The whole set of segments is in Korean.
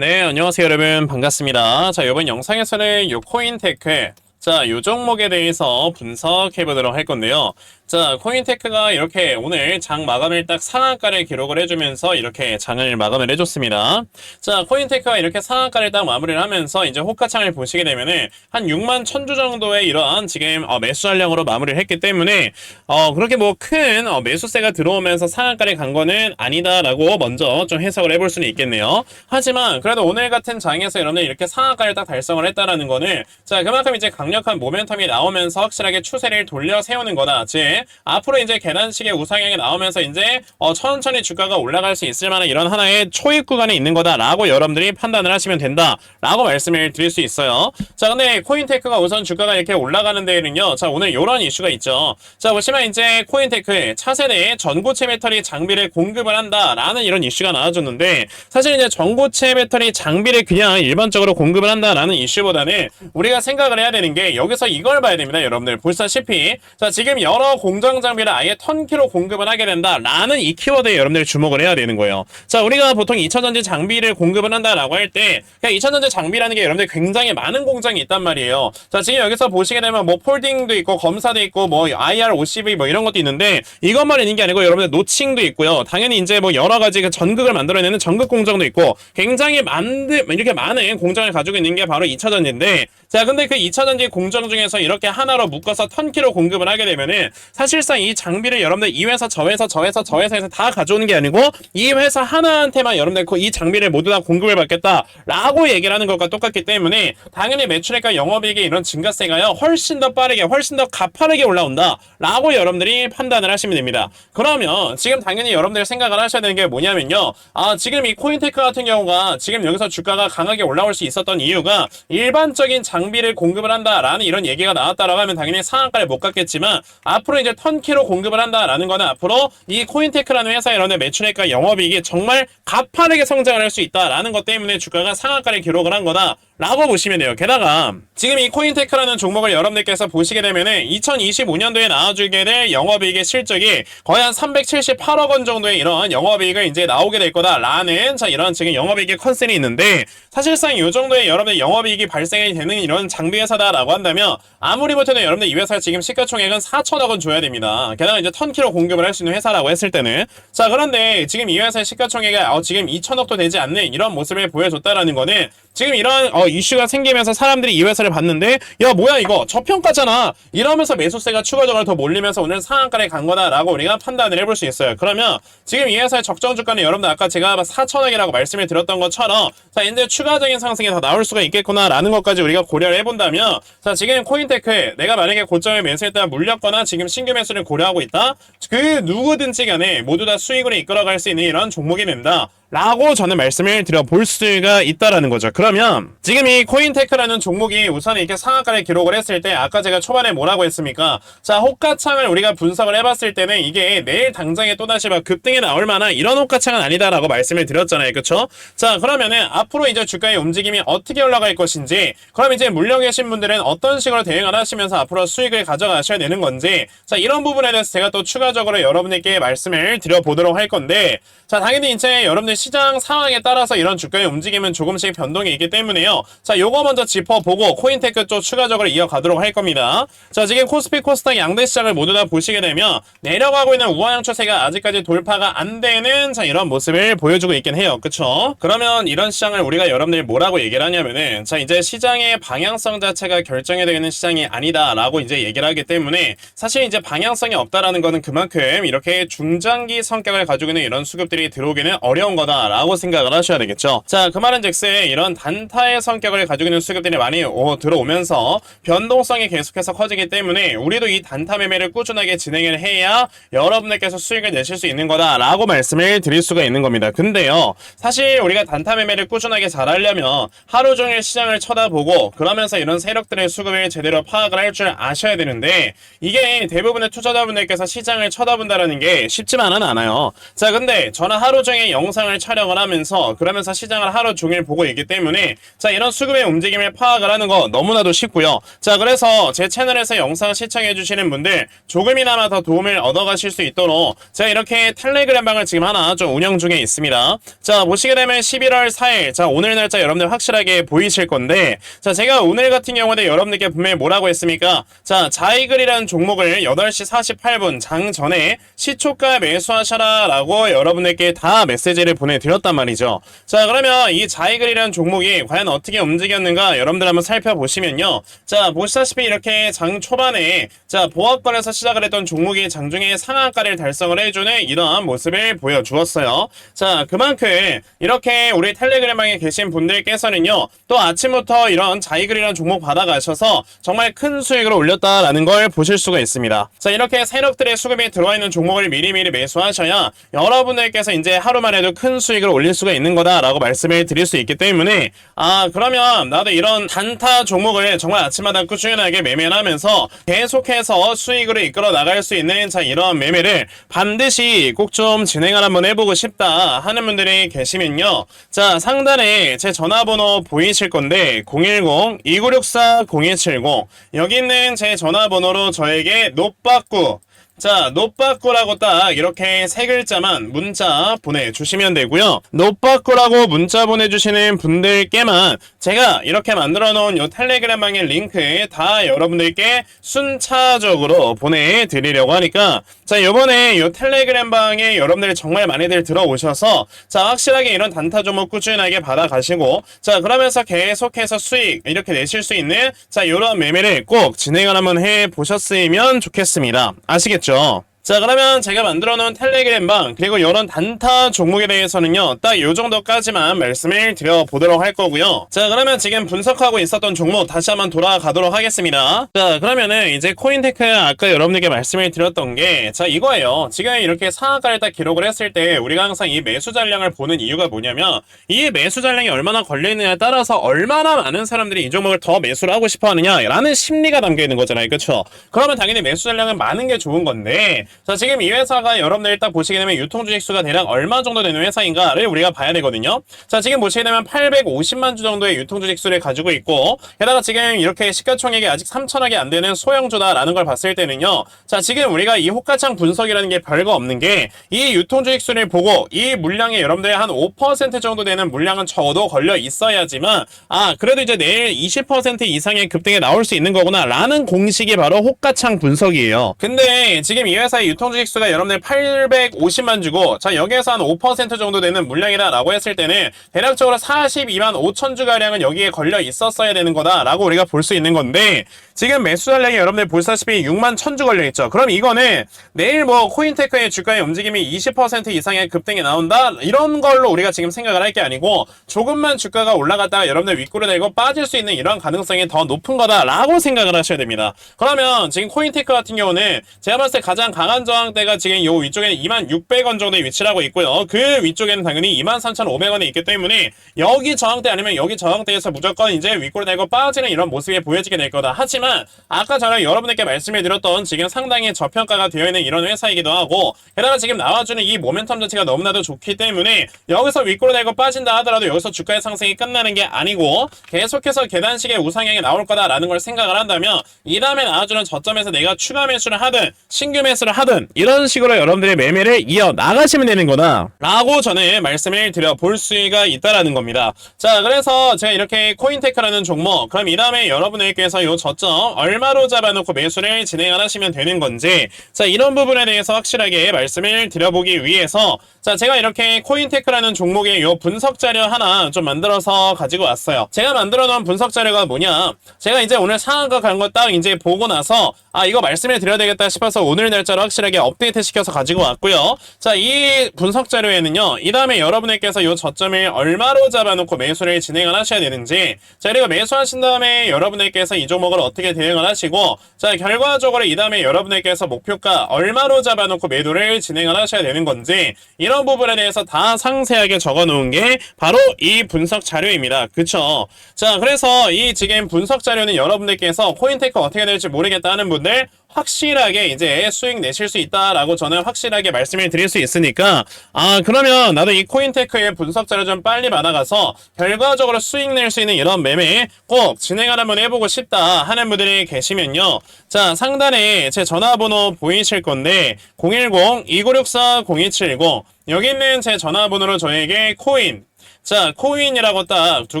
네, 안녕하세요 여러분 반갑습니다. 자, 이번 영상에서는 요 코인 테크 자, 요 종목에 대해서 분석해 보도록 할 건데요. 자, 코인테크가 이렇게 오늘 장 마감을 딱 상한가를 기록을 해주면서 이렇게 장을 마감을 해줬습니다. 자, 코인테크가 이렇게 상한가를 딱 마무리를 하면서 이제 호가창을 보시게 되면은 한 6만 천주 정도의 이러한 지금 어, 매수 잔량으로 마무리를 했기 때문에 어, 그렇게 뭐큰 어, 매수세가 들어오면서 상한가를 간 거는 아니다라고 먼저 좀 해석을 해볼 수는 있겠네요. 하지만 그래도 오늘 같은 장에서 여러분들 이렇게 상한가를 딱 달성을 했다라는 거는 자, 그만큼 이제 강 력한 모멘텀이 나오면서 확실하게 추세를 돌려 세우는 거다. 즉, 앞으로 이제 계단식의 우상향이 나오면서 이제 어, 천천히 주가가 올라갈 수 있을 만한 이런 하나의 초입 구간에 있는 거다라고 여러분들이 판단을 하시면 된다라고 말씀을 드릴 수 있어요. 자, 근데 코인테크가 우선 주가가 이렇게 올라가는 데에는요. 자, 오늘 이런 이슈가 있죠. 자, 보시면 이제 코인테크 차세대 전고체 배터리 장비를 공급을 한다라는 이런 이슈가 나와줬는데 사실 이제 전고체 배터리 장비를 그냥 일반적으로 공급을 한다라는 이슈보다는 우리가 생각을 해야 되는 게 여기서 이걸 봐야 됩니다. 여러분들 보시다시피 자, 지금 여러 공정 장비를 아예 턴키로 공급을 하게 된다라는 이 키워드에 여러분들이 주목을 해야 되는 거예요. 자, 우리가 보통 2차전지 장비를 공급을 한다라고 할 때 그냥 2차전지 장비라는 게 여러분들 굉장히 많은 공장이 있단 말이에요. 자, 지금 여기서 보시게 되면 뭐 폴딩도 있고 검사도 있고 뭐 IR, OCV 뭐 이런 것도 있는데 이것만 있는 게 아니고 여러분들 노칭도 있고요. 당연히 이제 뭐 여러 가지 그 전극을 만들어내는 전극 공정도 있고 굉장히 만드 이렇게 많은 공정을 가지고 있는 게 바로 2차전지인데 자, 근데 그 2차전지 공정 중에서 이렇게 하나로 묶어서 턴키로 공급을 하게 되면은 사실상 이 장비를 여러분들 이 회사 저 회사 저 회사 저 회사에서 다 가져오는 게 아니고 이 회사 하나한테만 여러분들 그이 장비를 모두 다 공급을 받겠다라고 얘기를 하는 것과 똑같기 때문에 당연히 매출액과 영업이익의 이런 증가세가요 훨씬 더 빠르게 훨씬 더 가파르게 올라온다라고 여러분들이 판단을 하시면 됩니다. 그러면 지금 당연히 여러분들이 생각을 하셔야 되는 게 뭐냐면요. 아 지금 이 코인테크 같은 경우가 지금 여기서 주가가 강하게 올라올 수 있었던 이유가 일반적인 장비를 공급을 한다 라는 이런 얘기가 나왔다라고 하면 당연히 상한가를 못 갔겠지만 앞으로 이제 턴키로 공급을 한다라는 거는 앞으로 이 코인테크라는 회사 이런 매출액과 영업이익이 정말 가파르게 성장을 할 수 있다라는 것 때문에 주가가 상한가를 기록을 한 거다. 라고 보시면 돼요. 게다가 지금 이 코인테크라는 종목을 여러분들께서 보시게 되면은 2025년도에 나와주게 될 영업이익의 실적이 거의 한 378억 원 정도의 이런 영업이익을 이제 나오게 될 거다라는 자 이런 지금 영업이익의 컨셉이 있는데 사실상 이 정도의 여러분들 영업이익이 발생이 되는 이런 장비 회사다라고 한다면 아무리 못해도 여러분들 이 회사 지금 시가총액은 4천억 원 줘야 됩니다. 게다가 이제 턴키로 공급을 할 수 있는 회사라고 했을 때는 자 그런데 지금 이 회사의 시가총액이 어, 지금 2천억도 되지 않는 이런 모습을 보여줬다라는 거는 지금 이런 어, 이슈가 생기면서 사람들이 이 회사를 봤는데 야 뭐야 이거 저평가잖아 이러면서 매수세가 추가적으로 더 몰리면서 오늘 상한가에 간 거다라고 우리가 판단을 해볼 수 있어요. 그러면 지금 이 회사의 적정 주가는 여러분들 아까 제가 4천억이라고 말씀을 드렸던 것처럼 자 이제 추가적인 상승이 더 나올 수가 있겠구나라는 것까지 우리가 고려를 해본다면 자 지금 코인테크 내가 만약에 고점에 매수했다 물렸거나 지금 신규 매수를 고려하고 있다 그 누구든지 간에 모두 다 수익으로 이끌어갈 수 있는 이런 종목이 된다. 라고 저는 말씀을 드려볼 수가 있다라는 거죠. 그러면 지금 이 코인테크라는 종목이 우선 이렇게 상한가를 기록을 했을 때 아까 제가 초반에 뭐라고 했습니까? 자 호가창을 우리가 분석을 해봤을 때는 이게 내일 당장에 또다시 막 급등이 나올 만한 이런 호가창은 아니다라고 말씀을 드렸잖아요. 그쵸? 자 그러면은 앞으로 이제 주가의 움직임이 어떻게 올라갈 것인지 그럼 이제 물려 계신 분들은 어떤 식으로 대응을 하시면서 앞으로 수익을 가져가셔야 되는 건지 자 이런 부분에 대해서 제가 또 추가적으로 여러분에게 말씀을 드려보도록 할 건데 자 당연히 이제 여러분들 시장 상황에 따라서 이런 주가의 움직임은 조금씩 변동이 있기 때문에요. 자, 요거 먼저 짚어보고 코인테크 쪽 추가적으로 이어가도록 할 겁니다. 자, 지금 코스피 코스닥 양대 시장을 모두 다 보시게 되면 내려가고 있는 우하형 추세가 아직까지 돌파가 안 되는 자, 이런 모습을 보여주고 있긴 해요. 그쵸? 그러면 이런 시장을 우리가 여러분들이 뭐라고 얘기를 하냐면은 자, 이제 시장의 방향성 자체가 결정이 되는 시장이 아니다라고 이제 얘기를 하기 때문에 사실 이제 방향성이 없다라는 거는 그만큼 이렇게 중장기 성격을 가지고 있는 이런 수급들이 들어오기는 어려운 거다. 라고 생각을 하셔야 되겠죠. 자, 그 말은 즉슨 이런 단타의 성격을 가지고 있는 수급들이 많이 오, 들어오면서 변동성이 계속해서 커지기 때문에 우리도 이 단타 매매를 꾸준하게 진행을 해야 여러분들께서 수익을 내실 수 있는 거다라고 말씀을 드릴 수가 있는 겁니다. 근데요, 사실 우리가 단타 매매를 꾸준하게 잘 하려면 하루 종일 시장을 쳐다보고 그러면서 이런 세력들의 수급을 제대로 파악을 할 줄 아셔야 되는데 이게 대부분의 투자자분들께서 시장을 쳐다본다는 게 쉽지만은 않아요. 자, 근데 저는 하루 종일 영상을 촬영을 하면서 그러면서 시장을 하루 종일 보고 있기 때문에 자 이런 수급의 움직임을 파악을 하는 거 너무나도 쉽고요. 자 그래서 제 채널에서 영상 시청해 주시는 분들 조금이나마 더 도움을 얻어 가실 수 있도록 제가 이렇게 텔레그램 방을 지금 하나 좀 운영 중에 있습니다. 자 보시게 되면 11월 4일 자 오늘 날짜 여러분들 확실하게 보이실 건데 자 제가 오늘 같은 경우는 여러분들께 분명히 뭐라고 했습니까? 자 자이글이라는 종목을 8시 48분 장 전에 시초가 매수하셔라 라고 여러분들께 다 메시지를 보내 드렸단 말이죠. 자 그러면 이 자이글이라는 종목이 과연 어떻게 움직였는가 여러분들 한번 살펴보시면요. 자 보시다시피 이렇게 장 초반에 자 보합권에서 시작을 했던 종목이 장중에 상한가를 달성을 해주는 이러한 모습을 보여주었어요. 자 그만큼 이렇게 우리 텔레그램방에 계신 분들께서는요 또 아침부터 이런 자이글이라는 종목 받아가셔서 정말 큰 수익을 올렸다라는 걸 보실 수가 있습니다. 자 이렇게 세력들의 수급이 들어와 있는 종목을 미리미리 매수하셔야 여러분들께서 이제 하루만 해도 큰 수익을 올릴 수가 있는 거다라고 말씀을 드릴 수 있기 때문에 아 그러면 나도 이런 단타 종목을 정말 아침마다 꾸준하게 매매를 하면서 계속해서 수익으로 이끌어 나갈 수 있는 자 이런 매매를 반드시 꼭 좀 진행을 한번 해보고 싶다 하는 분들이 계시면요. 자 상단에 제 전화번호 보이실 건데 010-2964-0170 여기 있는 제 전화번호로 저에게 노빠꾸 자, 노빠꾸라고 딱 이렇게 세 글자만 문자 보내주시면 되고요. 노빠꾸라고 문자 보내주시는 분들께만 제가 이렇게 만들어 놓은 요 텔레그램방의 링크 다 여러분들께 순차적으로 보내드리려고 하니까 자, 요번에 요 텔레그램방에 여러분들이 정말 많이들 들어오셔서 자, 확실하게 이런 단타 종목 꾸준하게 받아가시고 자, 그러면서 계속해서 수익 이렇게 내실 수 있는 자, 요런 매매를 꼭 진행을 한번 해 보셨으면 좋겠습니다. 아시겠죠? 자 그러면 제가 만들어 놓은 텔레그램방 그리고 이런 단타 종목에 대해서는요 딱 요 정도까지만 말씀을 드려보도록 할 거고요. 자 그러면 지금 분석하고 있었던 종목 다시 한번 돌아가도록 하겠습니다. 자 그러면은 이제 코인테크 아까 여러분들께 말씀을 드렸던 게 자 이거예요. 지금 이렇게 상한가를 딱 기록을 했을 때 우리가 항상 이 매수 잔량을 보는 이유가 뭐냐면 이 매수 잔량이 얼마나 걸려있느냐에 따라서 얼마나 많은 사람들이 이 종목을 더 매수를 하고 싶어 하느냐라는 심리가 담겨 있는 거잖아요. 그쵸? 그러면 당연히 매수 잔량은 많은 게 좋은 건데 자 지금 이 회사가 여러분들 일단 보시게 되면 유통 주식 수가 대략 얼마 정도 되는 회사인가를 우리가 봐야 되거든요. 자 지금 보시게 되면 850만 주 정도의 유통 주식 수를 가지고 있고 게다가 지금 이렇게 시가총액이 아직 3천억이 안 되는 소형주다라는 걸 봤을 때는요. 자 지금 우리가 이 호가창 분석이라는 게 별거 없는 게 이 유통 주식 수를 보고 이 물량에 여러분들의 한5% 정도 되는 물량은 적어도 걸려 있어야지만 아 그래도 이제 내일 20% 이상의 급등이 나올 수 있는 거구나 라는 공식이 바로 호가창 분석이에요. 근데 지금 이 회사 의 유통 주식 수가 여러분들 850만 주고 자 여기에서 한 5% 정도 되는 물량이다 라고 했을 때는 대략적으로 42만 5천 주 가량은 여기에 걸려 있었어야 되는 거다 라고 우리가 볼 수 있는 건데 지금 매수 잔량이 여러분들 보시다시피 6만 1천 주 걸려 있죠. 그럼 이거는 내일 뭐 코인테크의 주가의 움직임이 20% 이상의 급등이 나온다 이런 걸로 우리가 지금 생각을 할 게 아니고 조금만 주가가 올라갔다가 여러분들 윗구를 내고 빠질 수 있는 이런 가능성이 더 높은 거다 라고 생각을 하셔야 됩니다. 그러면 지금 코인테크 같은 경우는 제가 봤을 때 가장 강한 저항대가 지금 요 위쪽에는 2만 600원 정도에 위치를 하고 있고요. 그 위쪽에는 당연히 2만 3,500원에 있기 때문에 여기 저항대 아니면 여기 저항대에서 무조건 이제 윗구를 내고 빠지는 이런 모습이 보여지게 될 거다. 하지만 아까 전에 여러분들께 말씀을 드렸던 지금 상당히 저평가가 되어 있는 이런 회사이기도 하고 게다가 지금 나와주는 이 모멘텀 자체가 너무나도 좋기 때문에 여기서 윗구를 내고 빠진다 하더라도 여기서 주가의 상승이 끝나는 게 아니고 계속해서 계단식의 우상향이 나올 거다라는 걸 생각을 한다면 이 다음에 나와주는 저점에서 내가 추가 매수를 하든 신규 매수를 하든 이런 식으로 여러분들의 매매를 이어 나가시면 되는 거다 라고 저는 말씀을 드려 볼 수가 있다라는 겁니다. 자 그래서 제가 이렇게 코인테크라는 종목 그럼 이 다음에 여러분들께서 요 저점 얼마로 잡아놓고 매수를 진행을 하시면 되는 건지 자 이런 부분에 대해서 확실하게 말씀을 드려보기 위해서 자 제가 이렇게 코인테크라는 종목의 요 분석 자료 하나 좀 만들어서 가지고 왔어요. 제가 만들어 놓은 분석 자료가 뭐냐? 제가 이제 오늘 상한가 간 거 딱 이제 보고 나서 아 이거 말씀을 드려야 되겠다 싶어서 오늘 날짜로 확실하게 업데이트 시켜서 가지고 왔고요. 자 이 분석 자료에는요 이 다음에 여러분들께서 요 저점을 얼마로 잡아놓고 매수를 진행을 하셔야 되는지 자 그리고 매수하신 다음에 여러분들께서 이 종목을 어떻게 대응을 하시고 자 결과적으로 이 다음에 여러분들께서 목표가 얼마로 잡아놓고 매도를 진행을 하셔야 되는 건지 이런 부분에 대해서 다 상세하게 적어 놓은 게 바로 이 분석 자료입니다. 그쵸? 자 그래서 이 지금 분석 자료는 여러분들께서 코인테크 어떻게 될지 모르겠다 하는 분들 확실하게 이제 수익 내실 수 있다라고 저는 확실하게 말씀을 드릴 수 있으니까 아 그러면 나도 이 코인테크의 분석 자료 좀 빨리 받아가서 결과적으로 수익 낼 수 있는 이런 매매 꼭 진행을 한번 해보고 싶다 하는 분들이 계시면요. 자 상단에 제 전화번호 보이실 건데 010-2964-0270 여기 있는 제 전화번호로 저에게 코인 자, 코인이라고 딱 두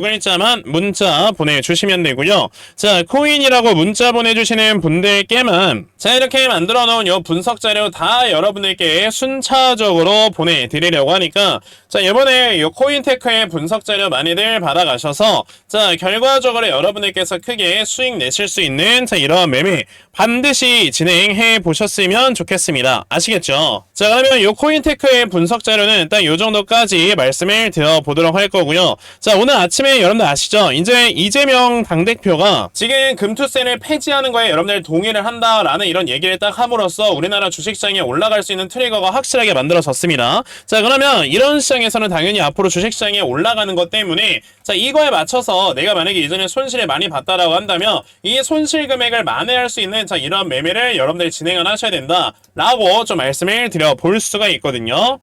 글자만 문자 보내주시면 되고요. 자, 코인이라고 문자 보내주시는 분들께만 자, 이렇게 만들어 놓은 요 분석 자료 다 여러분들께 순차적으로 보내드리려고 하니까 자, 이번에 요 코인테크의 분석 자료 많이들 받아가셔서 자, 결과적으로 여러분들께서 크게 수익 내실 수 있는 자, 이러한 매매 반드시 진행해 보셨으면 좋겠습니다. 아시겠죠? 자, 그러면 요 코인테크의 분석 자료는 딱 요 정도까지 말씀을 드려보도록 할 거고요. 자, 오늘 아침에 여러분들 아시죠? 이제 이재명 당대표가 지금 금투세를 폐지하는 거에 여러분들 동의를 한다라는 이런 얘기를 딱 함으로써 우리나라 주식시장에 올라갈 수 있는 트리거가 확실하게 만들어졌습니다. 자, 그러면 이런 시장에서는 당연히 앞으로 주식시장에 올라가는 것 때문에 자, 이거에 맞춰서 내가 만약에 이전에 손실을 많이 봤다라고 한다면 이 손실 금액을 만회할 수 있는 자, 이러한 매매를 여러분들이 진행을 하셔야 된다라고 좀 말씀을 드려 볼 수가 있거든요.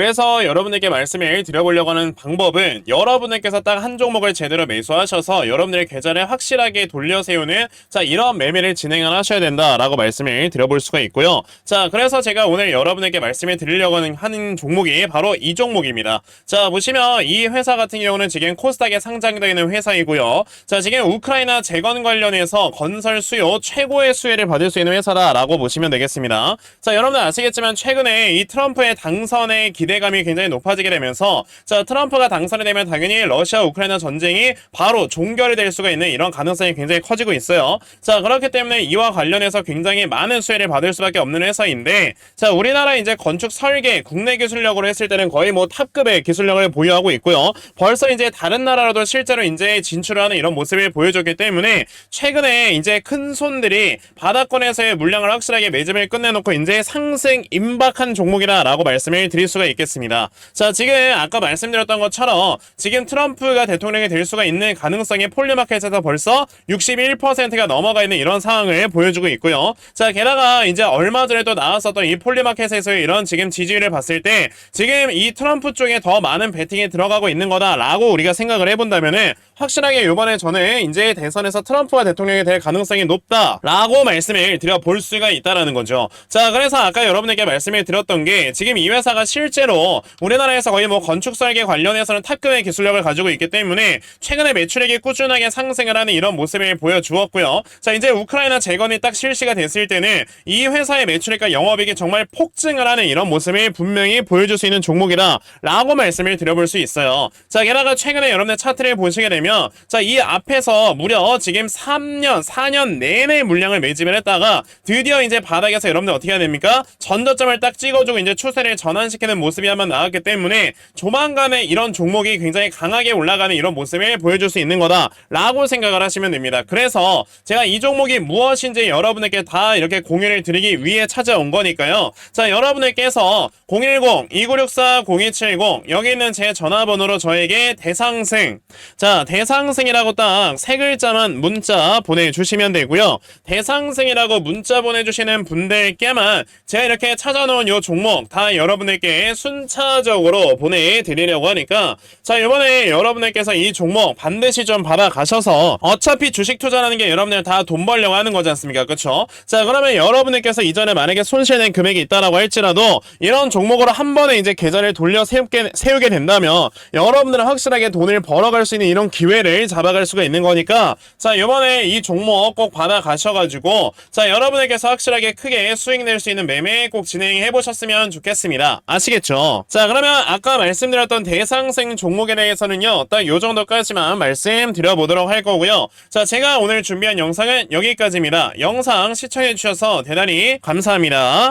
그래서 여러분에게 말씀을 드려보려고 하는 방법은 여러분들께서 딱 한 종목을 제대로 매수하셔서 여러분들의 계좌를 확실하게 돌려 세우는 자 이런 매매를 진행을 하셔야 된다라고 말씀을 드려볼 수가 있고요. 자 그래서 제가 오늘 여러분에게 말씀을 드리려고 하는, 종목이 바로 이 종목입니다. 자 보시면 이 회사 같은 경우는 지금 코스닥에 상장되어 있는 회사이고요. 자 지금 우크라이나 재건 관련해서 건설 수요 최고의 수혜를 받을 수 있는 회사다라고 보시면 되겠습니다. 자 여러분들 아시겠지만 최근에 이 트럼프의 당선의 기대 감이 굉장히 높아지게 되면서 자 트럼프가 당선이 되면 당연히 러시아 우크라이나 전쟁이 바로 종결이 될 수가 있는 이런 가능성이 굉장히 커지고 있어요. 자 그렇기 때문에 이와 관련해서 굉장히 많은 수혜를 받을 수밖에 없는 회사인데 자 우리나라 이제 건축 설계 국내 기술력으로 했을 때는 거의 뭐 탑급의 기술력을 보유하고 있고요. 벌써 이제 다른 나라로도 실제로 이제 진출을 하는 이런 모습을 보여줬기 때문에 최근에 이제 큰 손들이 바닥권에서의 물량을 확실하게 매집을 끝내놓고 이제 상승 임박한 종목이라라고 말씀을 드릴 수가 있겠습니다. 자 지금 아까 말씀드렸던 것처럼 지금 트럼프가 대통령이 될 수가 있는 가능성이 폴리마켓에서 벌써 61%가 넘어가 있는 이런 상황을 보여주고 있고요. 자 게다가 이제 얼마 전에 또 나왔었던 이 폴리마켓에서의 이런 지금 지지율을 봤을 때 지금 이 트럼프 쪽에 더 많은 베팅이 들어가고 있는 거다라고 우리가 생각을 해본다면은 확실하게 이번에 저는 이제 대선에서 트럼프가 대통령이 될 가능성이 높다라고 말씀을 드려볼 수가 있다라는 거죠. 자, 그래서 아까 여러분에게 말씀을 드렸던 게 지금 이 회사가 실제로 우리나라에서 거의 뭐 건축 설계 관련해서는 탑급의 기술력을 가지고 있기 때문에 최근에 매출액이 꾸준하게 상승을 하는 이런 모습을 보여주었고요. 자, 이제 우크라이나 재건이 딱 실시가 됐을 때는 이 회사의 매출액과 영업이익이 정말 폭증을 하는 이런 모습을 분명히 보여줄 수 있는 종목이다라고 말씀을 드려볼 수 있어요. 자, 게다가 최근에 여러분의 차트를 보시게 되면 자, 이 앞에서 무려 지금 3년, 4년 내내 물량을 매집을 했다가 드디어 이제 바닥에서 여러분들 어떻게 해야 됩니까? 전저점을 딱 찍어주고 이제 추세를 전환시키는 모습이 한번 나왔기 때문에 조만간에 이런 종목이 굉장히 강하게 올라가는 이런 모습을 보여줄 수 있는 거다라고 생각을 하시면 됩니다. 그래서 제가 이 종목이 무엇인지 여러분에게 다 이렇게 공유를 드리기 위해 찾아온 거니까요. 자, 여러분들께서 010-2964-0270 여기 있는 제 전화번호로 저에게 대상승 자, 대 대상승이라고 딱 세 글자만 문자 보내주시면 되고요. 대상승이라고 문자 보내주시는 분들께만 제가 이렇게 찾아놓은 요 종목 다 여러분들께 순차적으로 보내드리려고 하니까 자 이번에 여러분들께서 이 종목 반드시 좀 받아가셔서 어차피 주식 투자라는 게 여러분들 다 돈 벌려고 하는 거지 않습니까? 그쵸? 자 그러면 여러분들께서 이전에 만약에 손실낸 금액이 있다라고 할지라도 이런 종목으로 한 번에 이제 계좌를 돌려 세우게, 세우게 된다면 여러분들은 확실하게 돈을 벌어갈 수 있는 이런 기회를 잡아갈 수가 있는 거니까 자 이번에 이 종목 꼭 받아 가셔가지고 자 여러분에게서 확실하게 크게 수익 낼 수 있는 매매 꼭 진행해 보셨으면 좋겠습니다. 아시겠죠? 자 그러면 아까 말씀드렸던 대상생 종목에 대해서는요 딱 요 정도까지만 말씀드려 보도록 할 거고요. 자 제가 오늘 준비한 영상은 여기까지입니다. 영상 시청해 주셔서 대단히 감사합니다